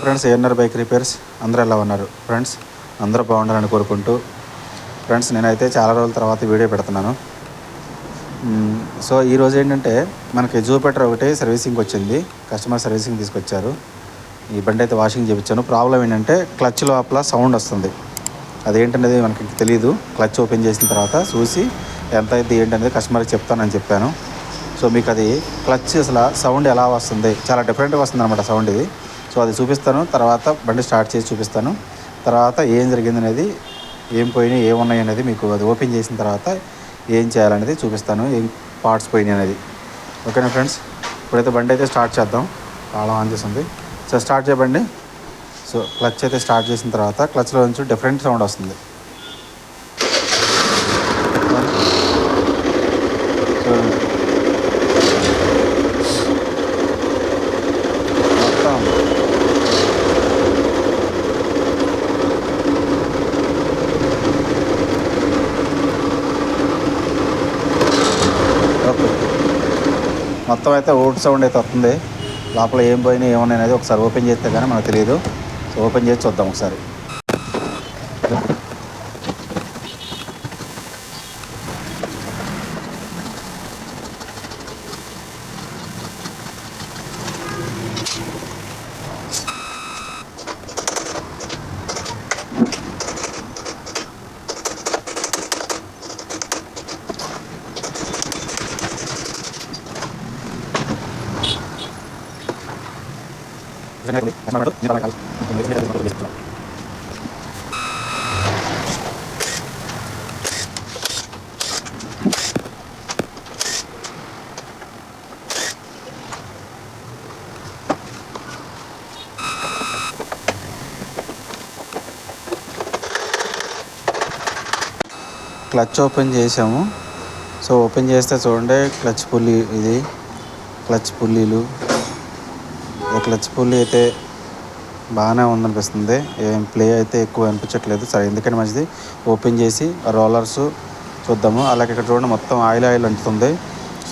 Friends ANR bike repairs అందరూ ఎలా ఉన్నారు? ఫ్రెండ్స్ అందరూ బాగుండాలని కోరుకుంటూ ఫ్రెండ్స్ నేనైతే చాలా రోజుల తర్వాత వీడియో పెడుతున్నాను. సో ఈరోజు ఏంటంటే మనకి జూపిటర్ ఒకటి సర్వీసింగ్ వచ్చింది. కస్టమర్ సర్వీసింగ్ తీసుకొచ్చారు. ఈ బండి అయితే వాషింగ్ చేయించాను ప్రాబ్లం ఏంటంటే క్లచ్ లోపల సౌండ్ వస్తుంది. అదేంటనేది మనకి తెలియదు క్లచ్ ఓపెన్ చేసిన తర్వాత చూసి ఎంత అయితే ఏంటనేది కస్టమర్కి చెప్తానని చెప్పాను. సో మీకు అది క్లచ్ అసలు సౌండ్ ఎలా వస్తుంది? చాలా డిఫరెంట్గా వస్తుంది అనమాట సౌండ్ ఇది. సో అది చూపిస్తాను. తర్వాత బండి స్టార్ట్ చేసి చూపిస్తాను. తర్వాత ఏం జరిగింది అనేది ఏం పోయినాయి ఏమున్నాయి అనేది మీకు అది ఓపెన్ చేసిన తర్వాత ఏం చేయాలనేది చూపిస్తాను. ఏం పార్ట్స్ పోయినాయి అనేది. ఓకేనా ఫ్రెండ్స్? ఇప్పుడైతే బండి అయితే స్టార్ట్ చేద్దాం. తాళం ఆన్ చేసింది. సో స్టార్ట్ చేయబండి సో క్లచ్ అయితే స్టార్ట్ చేసిన తర్వాత క్లచ్లో నుంచి డిఫరెంట్ సౌండ్ వస్తుంది సో మొత్తం ఓకే మొత్తం అయితే ఓట్ సౌండ్ అయితే వస్తుంది. లోపల ఏం పోయినాయి ఏమన్నా అనేది ఒకసారి ఓపెన్ చేస్తే కానీ మనకు తెలియదు సో ఓపెన్ చేసి చూద్దాం ఒకసారి. క్లచ్ ఓపెన్ చేసాము. సో ఓపెన్ చేస్తే చూడండి క్లచ్ పుల్లి ఇది క్లచ్ పుల్లీలు. క్లచ్ పుల్లి అయితే బాగానే ఉందనిపిస్తుంది. ఏం ప్లే అయితే ఎక్కువ అనిపించట్లేదు. సరే ఎందుకని మంచిది? ఓపెన్ చేసి రోలర్స్ చూద్దాము. అలాగే ఇక్కడ చూడండి మొత్తం ఆయిల్ ఆయిల్ అంటుతుంది.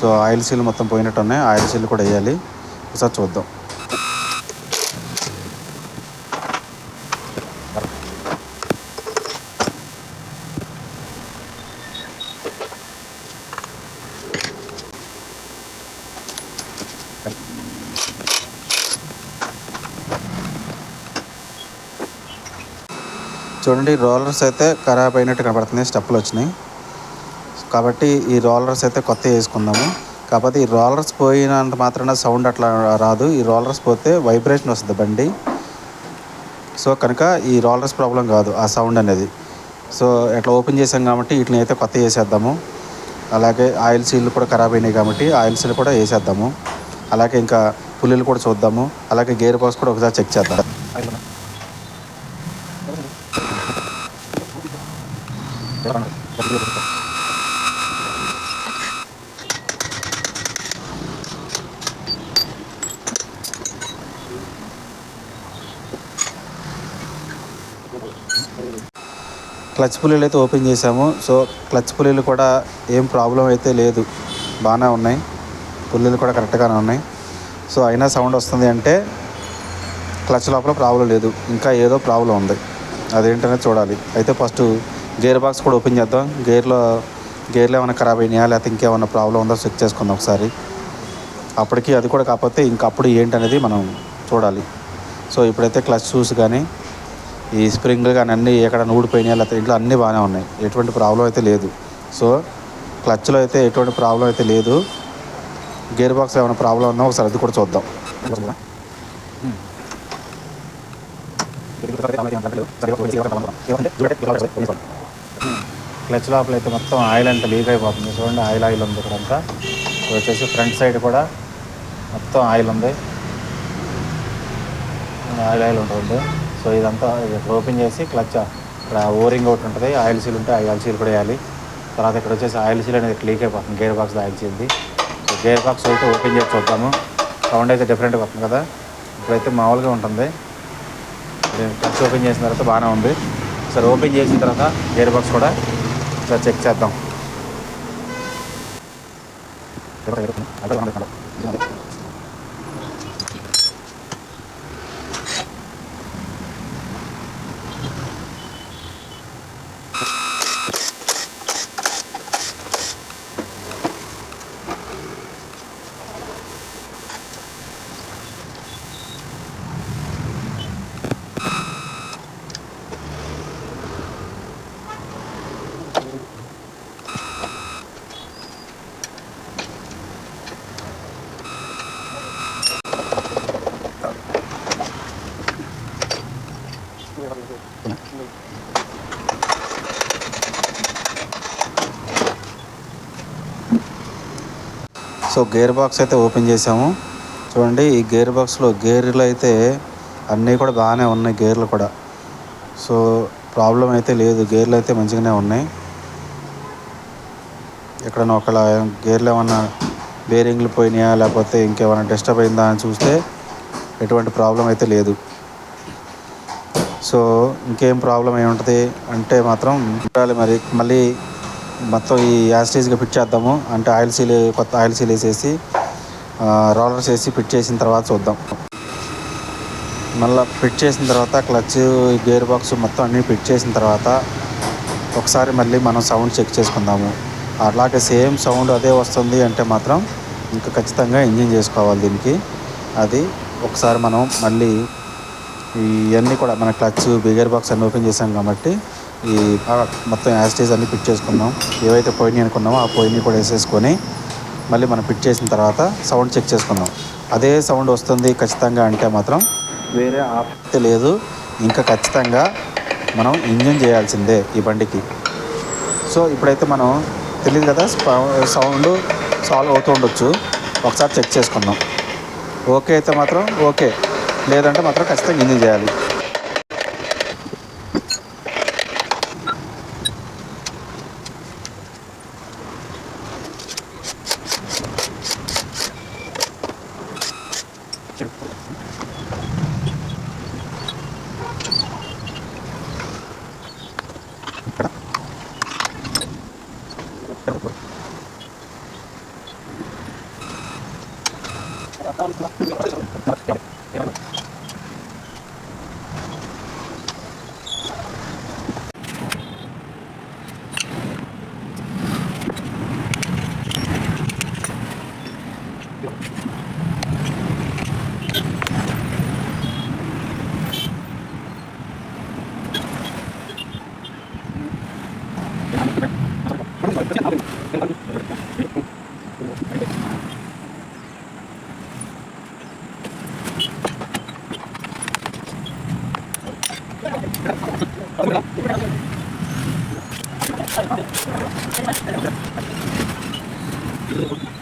సో ఆయిల్ సీల్ మొత్తం పోయినట్టు ఉన్నాయి ఆయిల్ సీల్ కూడా వేయాలి. ఒకసారి చూద్దాం. చూడండి రోలర్స్ అయితే ఖరాబ్ అయినట్టు కనబడుతున్నాయి స్టెప్పులు వచ్చినాయి. కాబట్టి ఈ రోలర్స్ అయితే కొత్త వేసుకుందాము. కాకపోతే ఈ రోలర్స్ పోయినంత మాత్రాన సౌండ్ అట్లా రాదు. ఈ రోలర్స్ పోతే వైబ్రేషన్ వస్తుంది బండి. సో కనుక ఈ రోలర్స్ ప్రాబ్లం కాదు ఆ సౌండ్ అనేది. సో ఎట్లా ఓపెన్ చేసాం కాబట్టి వీటిని అయితే కొత్త వేసేద్దాము అలాగే ఆయిల్ సీల్ కూడా ఖరాబ్ అయినాయి కాబట్టి ఆయిల్ సీల్ కూడా వేసేద్దాము. అలాగే ఇంకా పుల్లీలు కూడా చూద్దాము. అలాగే గేర్ బాక్స్ కూడా ఒకసారి చెక్ చేద్దాం. క్లచ్ పుల్లీలు అయితే ఓపెన్ చేసాము సో క్లచ్ పుల్లీలు కూడా ఏం ప్రాబ్లం అయితే లేదు. బాగానే ఉన్నాయి. పుల్లీలు కూడా కరెక్ట్గానే ఉన్నాయి. సో అయినా సౌండ్ వస్తుంది అంటే క్లచ్ లోపల ప్రాబ్లం లేదు. ఇంకా ఏదో ప్రాబ్లం ఉంది. అదేంటనే చూడాలి. అయితే ఫస్ట్ గేర్ బాక్స్ కూడా ఓపెన్ చేద్దాం. గేర్లో గేర్లో ఏమైనా ఖరాబ్ అయినాయా? లేకపోతే ఇంకేమైనా ప్రాబ్లం ఉందో? చెక్ చేసుకుందాం ఒకసారి. అప్పటికి అది కూడా కాకపోతే ఇంకా అప్పుడు ఏంటనేది మనం చూడాలి. సో ఇప్పుడైతే క్లచ్ షూస్ కానీ ఈ స్ప్రింగ్లు కానీ అన్నీ ఎక్కడ ఊడిపోయినాయి? లేకపోతే ఇంట్లో అన్నీ బాగానే ఉన్నాయి. ఎటువంటి ప్రాబ్లం అయితే లేదు. సో క్లచ్లో అయితే ఎటువంటి ప్రాబ్లం అయితే లేదు. గేర్ బాక్స్ ఏమైనా ప్రాబ్లం ఉందో? ఒకసారి అది కూడా చూద్దాం. Hmm. క్లచ్ లోపల అయితే మొత్తం ఆయిల్ అంతా లీక్ అయిపోతుంది. చూడండి ఆయిల్ ఆయిల్ ఉంది ఇక్కడ అంతా. వచ్చేసి ఫ్రంట్ సైడ్ కూడా మొత్తం ఆయిల్ ఉంది. ఆయిల్ ఆయిల్ ఉంటుంది. సో ఇదంతా ఓపెన్ చేసి క్లచ్ ఇక్కడ ఓరింగ్ ఒకటి ఉంటుంది. ఆయిల్ సీల్ ఉంటే ఆయిల్ సీల్ కూడా వేయాలి. తర్వాత ఇక్కడ వచ్చేసి ఆయిల్ సీల్ అనేది లీక్ అయిపోతుంది. గేర్ బాక్స్ ఆయిల్ సీల్ది గేర్ బాక్స్ అయితే ఓపెన్ చేసి చూద్దాము. సౌండ్ అయితే డిఫరెంట్గా వస్తుంది కదా. ఇప్పుడైతే మామూలుగా ఉంటుంది. క్లచ్ ఓపెన్ చేసిన తర్వాత బాగానే ఉంది. ఒకసారి ఓపెన్ చేసిన తర్వాత గేర్ బాక్స్ కూడా ఒకసారి చెక్ చేద్దాం. సో గేర్ బాక్స్ అయితే ఓపెన్ చేసాము చూడండి ఈ గేర్ బాక్స్లో గేర్లు అయితే అన్నీ కూడా బాగానే ఉన్నాయి గేర్లు కూడా. సో ప్రాబ్లం అయితే లేదు గేర్లు అయితే మంచిగానే ఉన్నాయి. ఎక్కడైనా ఒకలా గేర్లు ఏమన్నా బేరింగ్లు పోయినాయా లేకపోతే ఇంకేమైనా డిస్టర్బ్ అయిందా అని చూస్తే ఎటువంటి ప్రాబ్లం అయితే లేదు. సో ఇంకేం ప్రాబ్లం ఏముంటుంది అంటే మాత్రం చూడాలి మరి. మళ్ళీ మొత్తం ఈ యాస్టేజ్గా ఫిట్ చేద్దాము. అంటే ఆయిల్ సీల్ కొత్త ఆయిల్ సీల్ వేసేసి రోలర్స్ వేసి ఫిట్ చేసిన తర్వాత చూద్దాం. మళ్ళీ ఫిట్ చేసిన తర్వాత క్లచ్ గేర్ బాక్స్ మొత్తం అన్నీ ఫిట్ చేసిన తర్వాత ఒకసారి మళ్ళీ మనం సౌండ్ చెక్ చేసుకుందాము. అలాగే సేమ్ సౌండ్ అదే వస్తుంది అంటే మాత్రం ఇంకా ఖచ్చితంగా ఇంజిన్ చేసుకోవాలి దీనికి. అది ఒకసారి మనం మళ్ళీ ఇవన్నీ కూడా మన క్లచ్ బిగర్ బాక్స్ అన్ని ఓపెన్ చేసాం కాబట్టి ఈ మొత్తం యాస్టేజ్ అన్ని పిట్ చేసుకుందాం ఏవైతే పోయినాయి అనుకున్నామో ఆ పోయినాయి కూడా వేసేసుకొని మళ్ళీ మనం పిట్ చేసిన తర్వాత సౌండ్ చెక్ చేసుకుందాం అదే సౌండ్ వస్తుంది ఖచ్చితంగా అంటే మాత్రం వేరే ఆప్తే లేదు. ఇంకా ఖచ్చితంగా మనం ఇంజిన్ చేయాల్సిందే ఈ బండికి. సో ఇప్పుడైతే మనం తెలియదు కదా సౌండ్ సాల్వ్ అవుతూ ఉండొచ్చు. ఒకసారి చెక్ చేసుకుందాం ఓకే అయితే మాత్రం ఓకే. లేదంటే మాత్రం ఖచ్చితంగా ఇంజిన్ చేయాలి. 確かに。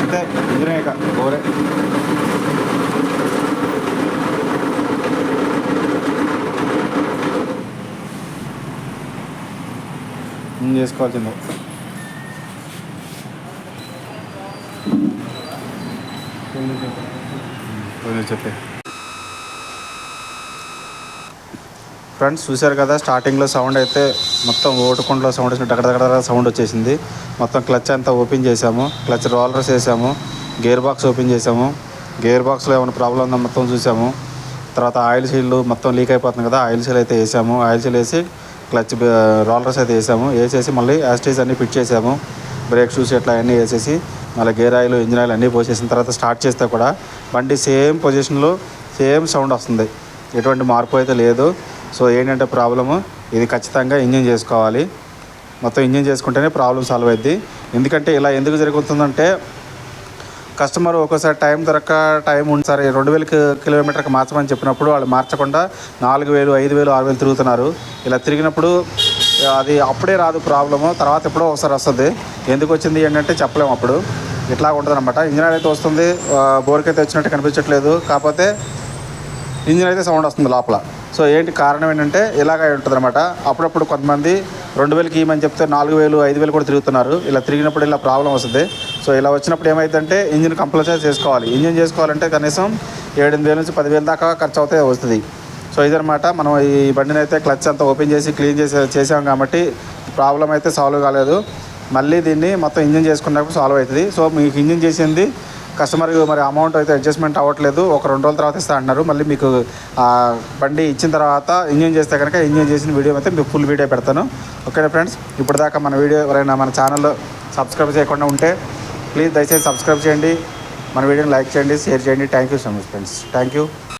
అంతే ఇంజనే ఇక ఓరే చేసుకోవాల్సిందే. చెప్పే. ఫ్రెండ్స్ చూశారు కదా స్టార్టింగ్లో సౌండ్ అయితే మొత్తం ఓటుకుండలో సౌండ్ వచ్చినట్టు అక్కడ దగ్గర సౌండ్ వచ్చేసింది. మొత్తం క్లచ్ అంతా ఓపెన్ చేసాము క్లచ్ రోలర్స్ వేసాము. గేర్ బాక్స్ ఓపెన్ చేసాము గేర్ బాక్స్లో ఏమైనా ప్రాబ్లం ఉందో మొత్తం చూసాము తర్వాత ఆయిల్ సీల్ మొత్తం లీక్ అయిపోతుంది కదా ఆయిల్ సీల్ అయితే వేసాము. ఆయిల్ సీల్ వేసి క్లచ్ రోలర్స్ అయితే వేసాము. వేసేసి మళ్ళీ యాస్టేజ్ అన్నీ ఫిట్ చేసాము. బ్రేక్ షూస్ ఇట్లా అన్నీ వేసేసి మళ్ళీ గేర్ ఆయిల్ ఇంజిన్ ఆయిల్ అన్నీ పోసేసిన తర్వాత స్టార్ట్ చేస్తే కూడా బండి సేమ్ పొజిషన్లో సేమ్ సౌండ్ వస్తుంది. ఎటువంటి మార్పు అయితే లేదు. సో ఏంటంటే ప్రాబ్లము? ఇది ఖచ్చితంగా ఇంజిన్ చేసుకోవాలి. మొత్తం ఇంజిన్ చేసుకుంటేనే ప్రాబ్లం సాల్వ్ అయింది ఎందుకంటే ఇలా ఎందుకు జరుగుతుందంటే కస్టమర్ ఒక్కోసారి టైం దొరక టైం ఉంది సరే రెండు వేల కిలోమీటర్కి మార్చమని చెప్పినప్పుడు వాళ్ళు మార్చకుండా నాలుగు వేలు ఐదు వేలు ఆరు వేలు తిరుగుతున్నారు. ఇలా తిరిగినప్పుడు అది అప్పుడే రాదు ప్రాబ్లము. తర్వాత ఎప్పుడో ఒకసారి వస్తుంది. ఎందుకు వచ్చింది ఏంటంటే చెప్పలేము అప్పుడు. ఇట్లా ఉంటుందన్నమాట. ఇంజన్ ఇంజిన్ అయితే వస్తుంది. బోర్కి అయితే వచ్చినట్టు కనిపించట్లేదు. కాకపోతే ఇంజిన్ అయితే సౌండ్ వస్తుంది లోపల. సో ఏంటి కారణం ఏంటంటే ఇలాగ ఉంటుందన్నమాట. అప్పుడప్పుడు కొంతమంది రెండు వేలకి ఇవ్వమని చెప్తే నాలుగు వేలు ఐదు వేలు కూడా తిరుగుతున్నారు. ఇలా తిరిగినప్పుడు ఇలా ప్రాబ్లం వస్తుంది. సో ఇలా వచ్చినప్పుడు ఏమైందంటే ఇంజిన్ కంపల్సరీ చేసుకోవాలి. ఇంజిన్ చేసుకోవాలంటే కనీసం ఏడెనిమిది వేల నుంచి పదివేలు దాకా ఖర్చు అవుతే వస్తుంది. సో ఇదనమాట మనం ఈ బండిని అయితే క్లచ్ అంతా ఓపెన్ చేసి క్లీన్ చేసి చేసాం కాబట్టి ప్రాబ్లం అయితే సాల్వ్ కాలేదు. మళ్ళీ దీన్ని మొత్తం ఇంజిన్ చేసుకున్నప్పుడు సాల్వ్ అవుతుంది. సో మీకు ఇంజిన్ చేసింది కస్టమర్ మరి అమౌంట్ అయితే అడ్జస్ట్మెంట్ అవ్వట్లేదు. ఒక రెండు రోజుల తర్వాత ఇస్తా అంటున్నారు మళ్ళీ మీకు బండి ఇచ్చిన తర్వాత ఇంజిన్ చేస్తే కనుక ఇంజిన్ చేసిన వీడియో అయితే మీకు ఫుల్ వీడియో పెడతాను. Okay friends? ఇప్పుడు దాకా మన వీడియో ఎవరైనా మన ఛానల్లో సబ్స్క్రైబ్ చేయకుండా ఉంటే ప్లీజ్ దయచేసి సబ్స్క్రైబ్ చేయండి. మన వీడియోని లైక్ చేయండి షేర్ చేయండి. Thank you so much friends thank you